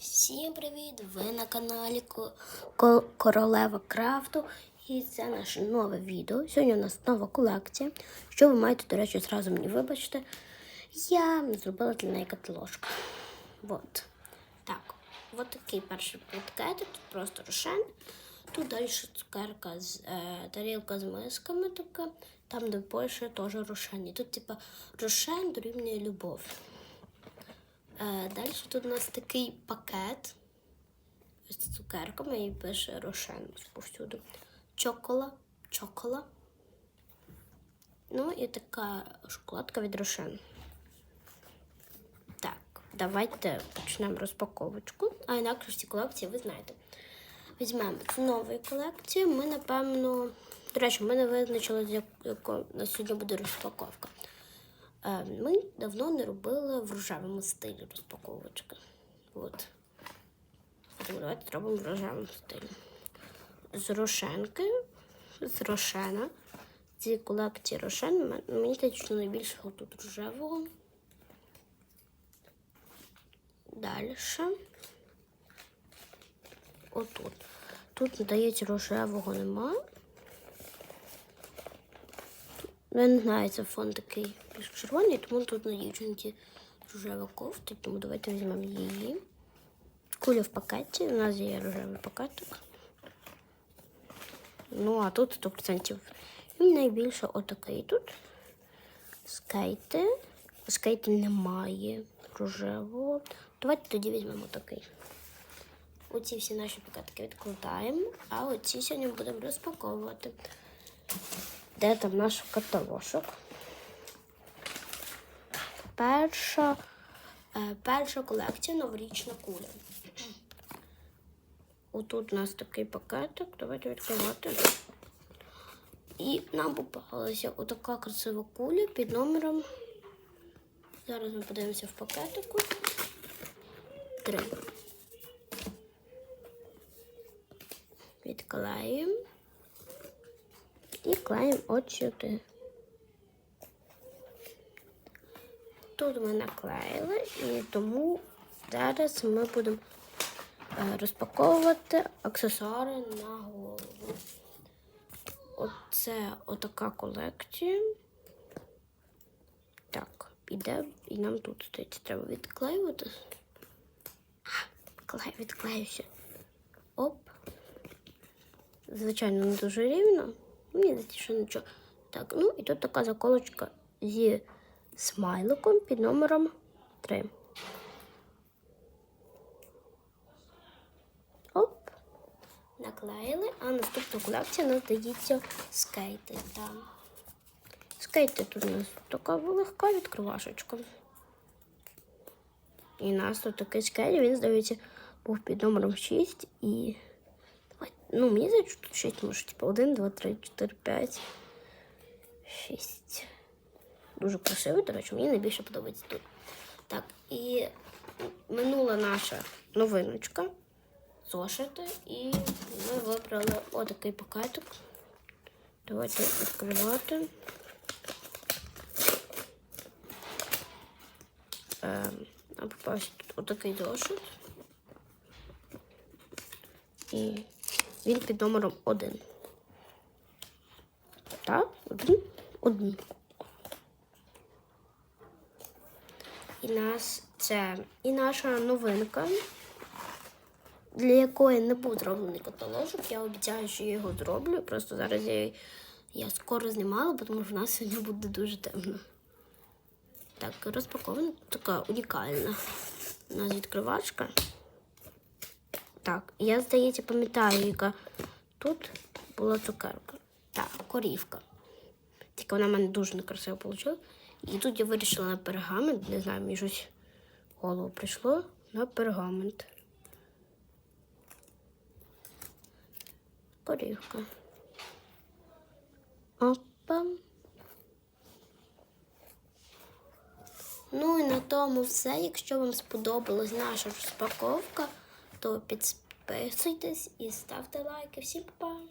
Всім привіт! Ви на каналі Ко- Ко- Королева Крафту. І це наше нове відео. Сьогодні у нас нова колекція. Що ви маєте, до речі, зразу мені вибачте. Я зробила для неї каталожку. Вот. Так, от такий перший пакет. Тут просто рошен. Тут далі цукерка з е, тарілка з мисками така. Там, де більше теж рошен. І тут, типа, рошен дорівнює любов. Е, далі тут у нас такий пакет з цукерками і пише Рошен повсюди. Чокола, чокола. Ну і така шоколадка від Рошен. Так, давайте почнемо розпаковочку. А інакше всі колекції ви знаєте. Візьмемо з нової колекції. Ми, напевно, до речі, ми не визначили, з як- на сьогодні буде розпаковка. Е, Ми давно не робили в рожевому стилі розпаковочки. От. Давайте зробимо в рожевому стилі. З рошенки, з рошена. Ці колекції рошен. Мені здається, що найбільше тут рожевого. Далі. Отут. Тут, здається, рожевого немає. Ну, я не знаю, це фон такий червоний, тому тут на дівчинці рожева кофта, тому давайте візьмемо її. Куля в пакеті, у нас є рожевий пакетик. Ну, а тут 100%. І найбільше отакий тут. Скейти. Скейти немає рожевого. Давайте тоді візьмемо такий. Оці всі наші пакетики відкладаємо, а оці сьогодні будемо розпаковувати. Де там наш каталожок? Перша, е, перша колекція новорічна куля. Отут у нас такий пакетик. Давайте відкривати. І нам попалася отака красива куля під номером. Зараз ми подивимося в пакетику. Три. Відклеюємо. І клеїмо от сюди. Тут ми наклеїли, і тому зараз ми будемо е, розпаковувати аксесуари на голову. Оце отака колекція. Так, іде, і нам тут стоїть, треба відклеювати. Клей, відклеюся. Оп. Звичайно, не дуже рівно. Мені здається, що нічого. Так, ну і тут така заколочка зі смайликом під номером 3. Оп. Наклеїли, а наступна колекція нас дається скейти. Там. Скейти тут у нас така легка відкривашечка. І у нас тут такий скейт, він, здається, був під номером 6 і. Ну, мені здається, тут 6 може, типу 1, 2, 3, 4, 5, 6. Дуже красивий, до речі, мені найбільше подобається тут. Так, і минула наша новиночка. Зошити, і ми вибрали отакий пакетик. Давайте відкривати. Ем, нам попався тут отакий зошит. І він під номером один. Так, один, один. І нас це і наша новинка, для якої не був зроблений каталожок. Я обіцяю, що я його зроблю. Просто зараз я, я скоро знімала, тому що в нас сьогодні буде дуже темно. Так, розпакована така унікальна. У нас відкривачка. Так, я, здається, пам'ятаю, яка тут була цукерка. Так, корівка. Тільки вона в мене дуже некрасиво вийшла. І тут я вирішила на пергамент. Не знаю, мені щось в голову прийшло на пергамент. Корівка. Опа. Ну і на тому все. Якщо вам сподобалась наша розпаковка, то підписуйтесь і ставте лайки. Всім па-па!